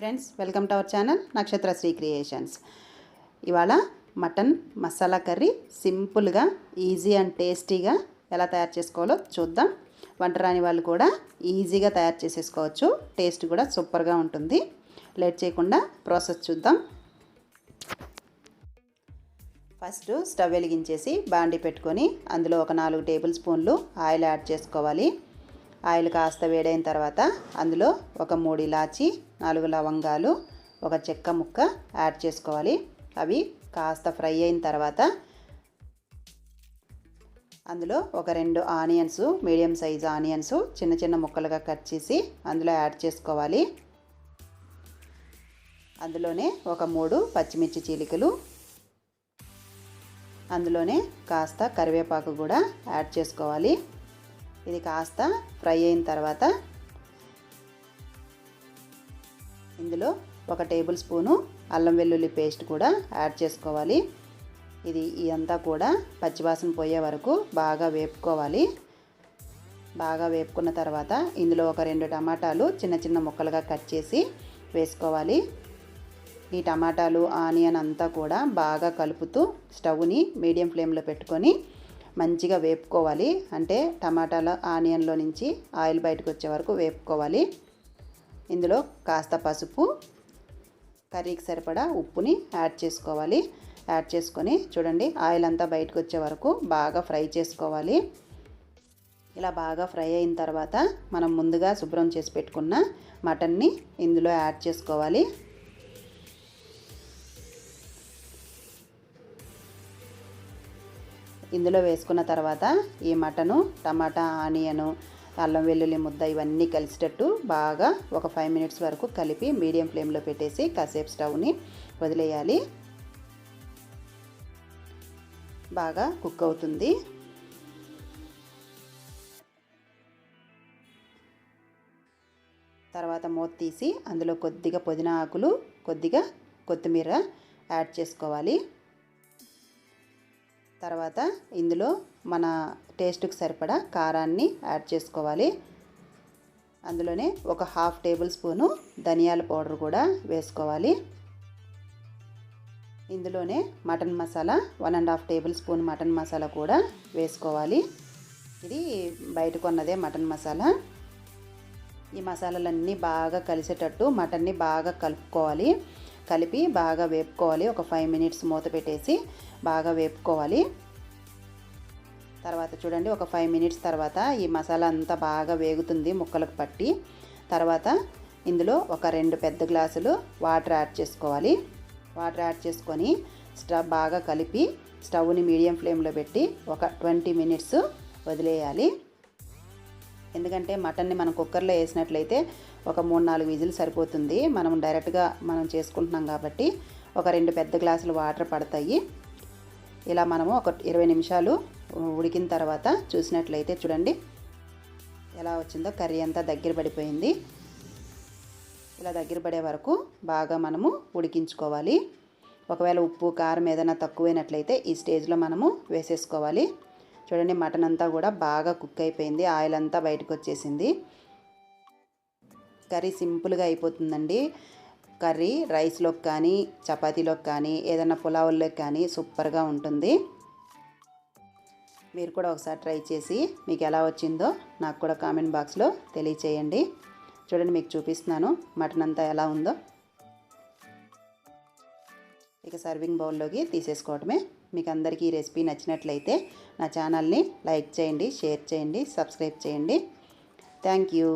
Friends welcome to our channel Nakshatra Sri creations ఇవాళ mutton masala curry సింపుల్గా easy and టేస్టీగా ఎలా తయారు చేసుకోవాలో చూద్దాం. వంట రాని వాళ్ళు కూడా ఈజీగా తయారు చేసేసుకోవచ్చు. టేస్ట్ కూడా సూపర్గా ఉంటుంది. లేట్ చేయకుండా ప్రాసెస్ చూద్దాం. ఫస్ట్ స్టవ్ వెలిగించేసి బాండి పెట్టుకొని అందులో ఒక నాలుగు టేబుల్ స్పూన్లు ఆయిల్ యాడ్ చేసుకోవాలి. ఆయిల్ కాస్త వేడైన తర్వాత అందులో ఒక మూడు ఇలాచి నాలుగు లవంగాలు ఒక చెక్క ముక్క యాడ్ చేసుకోవాలి. అవి కాస్త ఫ్రై అయిన తర్వాత అందులో ఒక రెండు ఆనియన్స్ మీడియం సైజ్ ఆనియన్స్ చిన్న చిన్న ముక్కలుగా కట్ చేసి అందులో యాడ్ చేసుకోవాలి. అందులోనే ఒక మూడు పచ్చిమిర్చి చీలికలు అందులోనే కాస్త కరివేపాకు కూడా యాడ్ చేసుకోవాలి. ఇది కాస్త ఫ్రై అయిన తర్వాత ఇందులో ఒక టేబుల్ స్పూను అల్లం వెల్లుల్లి పేస్ట్ కూడా యాడ్ చేసుకోవాలి. ఇది ఇదంతా కూడా పచ్చివాసన పోయే వరకు బాగా వేపుకోవాలి. బాగా వేపుకున్న తర్వాత ఇందులో ఒక రెండు టమాటాలు చిన్న చిన్న ముక్కలుగా కట్ చేసి వేసుకోవాలి. ఈ టమాటాలు ఆనియన్ అంతా కూడా బాగా కలుపుతూ స్టవ్ని మీడియం ఫ్లేమ్లో పెట్టుకొని మంచిగా వేపుకోవాలి. అంటే టమాటాల ఆనియన్లో నుంచి ఆయిల్ బయటకు వచ్చే వరకు వేపుకోవాలి. ఇందులో కాస్త పసుపు కర్రీకి సరిపడా ఉప్పుని యాడ్ చేసుకోవాలి. యాడ్ చేసుకొని చూడండి ఆయిల్ అంతా బయటకు వచ్చే వరకు బాగా ఫ్రై చేసుకోవాలి. ఇలా బాగా ఫ్రై అయిన తర్వాత మనం ముందుగా శుభ్రం చేసి పెట్టుకున్న మటన్ని ఇందులో యాడ్ చేసుకోవాలి. ఇందులో వేసుకున్న తర్వాత ఈ మటను టమాటా ఆనియను అల్లం వెల్లుల్లి ముద్ద ఇవన్నీ కలిసేటట్టు బాగా ఒక ఫైవ్ మినిట్స్ వరకు కలిపి మీడియం ఫ్లేమ్లో పెట్టేసి కాసేపు స్టవ్ని వదిలేయాలి. బాగా కుక్ అవుతుంది. తర్వాత మూత తీసి అందులో కొద్దిగా పుదీనా ఆకులు కొద్దిగా కొత్తిమీర యాడ్ చేసుకోవాలి. తర్వాత ఇందులో మన టేస్ట్కి సరిపడా కారాన్ని యాడ్ చేసుకోవాలి. అందులోనే ఒక హాఫ్ టేబుల్ స్పూను ధనియాల పౌడర్ కూడా వేసుకోవాలి. ఇందులోనే mutton masala one and half tablespoon mutton masala కూడా వేసుకోవాలి. ఇది బయట కొన్నదే మటన్ మసాలా. ఈ మసాలాలన్నీ బాగా కలిసేటట్టు మటన్ని బాగా కలుపుకోవాలి. కలిపి బాగా వేపుకోవాలి. ఒక ఫైవ్ మినిట్స్ మూత పెట్టేసి బాగా వేపుకోవాలి. తర్వాత చూడండి ఒక ఫైవ్ మినిట్స్ తర్వాత ఈ మసాలా అంతా బాగా వేగుతుంది ముక్కలకు పట్టి. తర్వాత ఇందులో ఒక రెండు పెద్ద గ్లాసులు వాటర్ యాడ్ చేసుకోవాలి. వాటర్ యాడ్ చేసుకొని స్టవ్ బాగా కలిపి స్టవ్ని మీడియం ఫ్లేమ్లో పెట్టి ఒక ట్వంటీ మినిట్స్ వదిలేయాలి. ఎందుకంటే మటన్ని మనం కుక్కర్లో వేసినట్లయితే ఒక మూడు నాలుగు విజిల్ సరిపోతుంది. మనం డైరెక్ట్గా మనం చేసుకుంటున్నాం కాబట్టి ఒక రెండు పెద్ద గ్లాసులు వాటర్ పడతాయి. ఇలా మనము ఒక ఇరవై నిమిషాలు ఉడికిన తర్వాత చూసినట్లయితే చూడండి. ఎలా వచ్చిందో కర్రీ అంతా దగ్గర పడిపోయింది. ఇలా దగ్గర పడే వరకు బాగా మనము ఉడికించుకోవాలి. ఒకవేళ ఉప్పు కారం ఏదైనా తక్కువైనట్లయితే ఈ స్టేజ్లో మనము వేసేసుకోవాలి. చూడండి మటన్ అంతా కూడా బాగా కుక్ అయిపోయింది. ఆయిల్ అంతా బయటకు వచ్చేసింది. కర్రీ సింపుల్గా అయిపోతుందండి. కర్రీ రైస్లోకి కానీ చపాతీలోకి కానీ ఏదైనా పులావుల్లోకి కానీ సూపర్గా ఉంటుంది. మీరు కూడా ఒకసారి ట్రై చేసి మీకు ఎలా వచ్చిందో నాకు కూడా కామెంట్ బాక్స్లో తెలియచేయండి. చూడండి మీకు చూపిస్తున్నాను మటన్ అంతా ఎలా ఉందో. ఇక సర్వింగ్ బౌల్లోకి తీసేసుకోవడమే మీకు అందరికీ ఈ రెసిపీ నచ్చినట్లయితే నా ఛానల్ని లైక్ చేయండి షేర్ చేయండి సబ్స్క్రైబ్ చేయండి. Thank you.